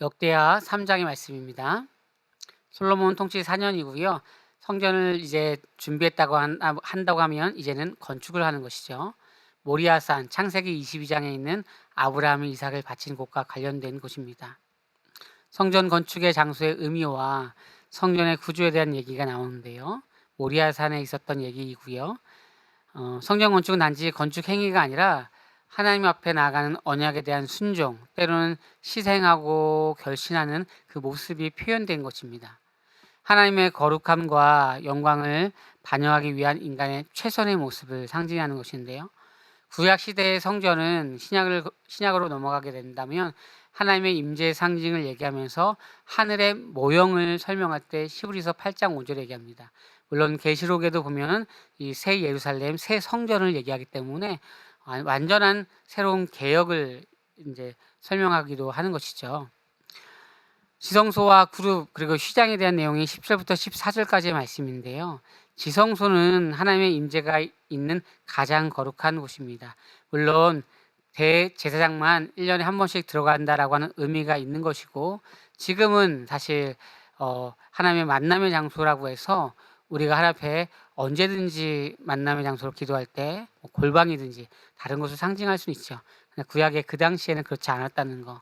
역대하 3장의 말씀입니다. 솔로몬 통치 4년이고요. 성전을 이제 준비했다고 한, 아, 한다고 하면 이제는 건축을 하는 것이죠. 모리아산 창세기 22장에 있는 아브라함이 이삭을 바친 곳과 관련된 곳입니다. 성전 건축의 장소의 의미와 성전의 구조에 대한 얘기가 나오는데요. 모리아산에 있었던 얘기이고요. 어, 성전 건축은 단지 건축 행위가 아니라 하나님 앞에 나아가는 언약에 대한 순종, 때로는 희생하고 결신하는 그 모습이 표현된 것입니다. 하나님의 거룩함과 영광을 반영하기 위한 인간의 최선의 모습을 상징하는 것인데요. 구약 시대의 성전은 신약을 신약으로 넘어가게 된다면 하나님의 임재의 상징을 얘기하면서 하늘의 모형을 설명할 때 시브리서 8장 5절 얘기합니다. 물론 계시록에도 보면은 이새 예루살렘 새 성전을 얘기하기 때문에 완전한 새로운 개혁을 이제 설명하기도 하는 것이죠. 지성소와 그룹 그리고 휘장에 대한 내용이 10절부터 14절까지의 말씀인데요. 지성소는 하나님의 임재가 있는 가장 거룩한 곳입니다. 물론 대제사장만 1년에 한 번씩 들어간다라고 하는 의미가 있는 것이고 지금은 사실 어 하나님의 만남의 장소라고 해서 우리가 하나님 앞에 언제든지 만남의 장소로 기도할 때뭐 골방이든지 다른 것을 상징할 수 있죠. 구약의 그 당시에는 그렇지 않았다는 거.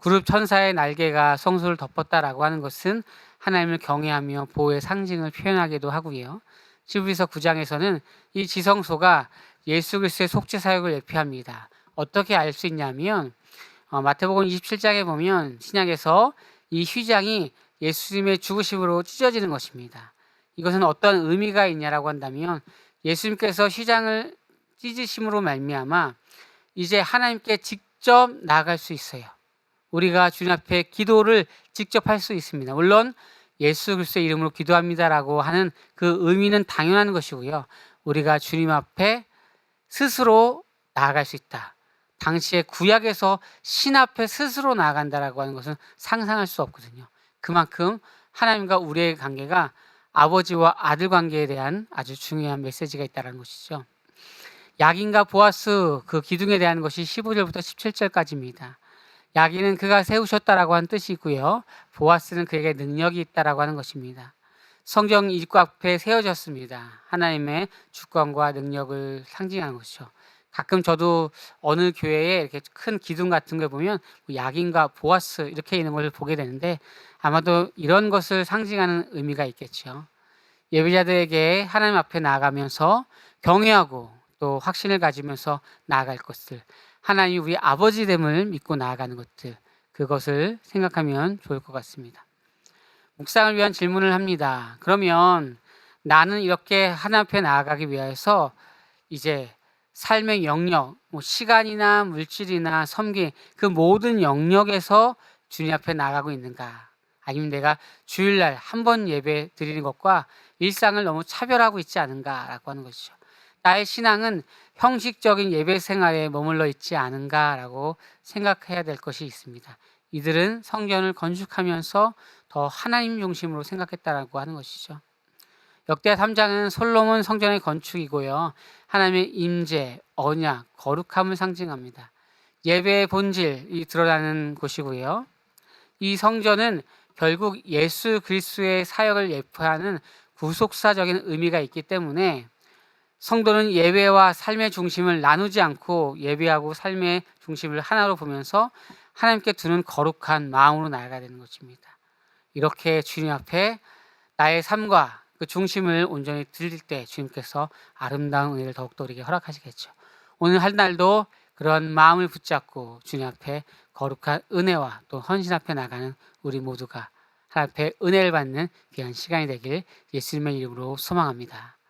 그룹 천사의 날개가 성소를 덮었다라고 하는 것은 하나님을 경외하며 보호의 상징을 표현하기도 하고요. 시브리서 9장에서는 이 지성소가 예수 그리스도의 속죄 사역을 예표합니다. 어떻게 알 수 있냐면 어, 마태복음 27장에 보면 신약에서 이 휘장이 예수님의 죽으심으로 찢어지는 것입니다. 이것은 어떤 의미가 있냐라고 한다면 예수님께서 휘장을 찢으심으로 말미암아 이제 하나님께 직접 나아갈 수 있어요. 우리가 주님 앞에 기도를 직접 할 수 있습니다. 물론 예수 그리스도의 이름으로 기도합니다라고 하는 그 의미는 당연한 것이고요. 우리가 주님 앞에 스스로 나아갈 수 있다. 당시에 구약에서 신 앞에 스스로 나아간다라고 하는 것은 상상할 수 없거든요. 그만큼 하나님과 우리의 관계가 아버지와 아들 관계에 대한 아주 중요한 메시지가 있다는 것이죠. 야긴과 보아스 그 기둥에 대한 것이 15절부터 17절까지입니다. 야기는 그가 세우셨다라고 하는 뜻이고요. 보아스는 그에게 능력이 있다라고 하는 것입니다. 성경 입구 앞에 세워졌습니다. 하나님의 주권과 능력을 상징하는 것이죠. 가끔 저도 어느 교회에 이렇게 큰 기둥 같은 걸 보면 뭐 야긴과 보아스 이렇게 있는 것을 보게 되는데 아마도 이런 것을 상징하는 의미가 있겠죠. 예배자들에게 하나님 앞에 나아가면서 경외하고 또 확신을 가지면서 나아갈 것들 하나님 우리 아버지 됨을 믿고 나아가는 것들 그것을 생각하면 좋을 것 같습니다. 묵상을 위한 질문을 합니다. 그러면 나는 이렇게 하나님 앞에 나아가기 위해서 이제 삶의 영역, 뭐 시간이나 물질이나 섬기 그 모든 영역에서 주님 앞에 나가고 있는가? 아니면 내가 주일날 한 번 예배 드리는 것과 일상을 너무 차별하고 있지 않은가라고 하는 것이죠. 나의 신앙은 형식적인 예배 생활에 머물러 있지 않은가라고 생각해야 될 것이 있습니다. 이들은 성전을 건축하면서 더 하나님 중심으로 생각했다라고 하는 것이죠. 역대 3장은 솔로몬 성전의 건축이고요. 하나님의 임재, 언약, 거룩함을 상징합니다. 예배의 본질이 드러나는 곳이고요. 이 성전은 결국 예수 그리스도의 사역을 예표하는 구속사적인 의미가 있기 때문에 성도는 예배와 삶의 중심을 나누지 않고 예배하고 삶의 중심을 하나로 보면서 하나님께 두는 거룩한 마음으로 나아가야 되는 것입니다. 이렇게 주님 앞에 나의 삶과 그 중심을 온전히 들릴 때 주님께서 아름다운 은혜를 더욱더 우리에게 허락하시겠죠. 오늘 할 날도 그런 마음을 붙잡고 주님 앞에 거룩한 은혜와 또 헌신 앞에 나가는 우리 모두가 하나님 앞에 은혜를 받는 귀한 시간이 되길 예수님의 이름으로 소망합니다.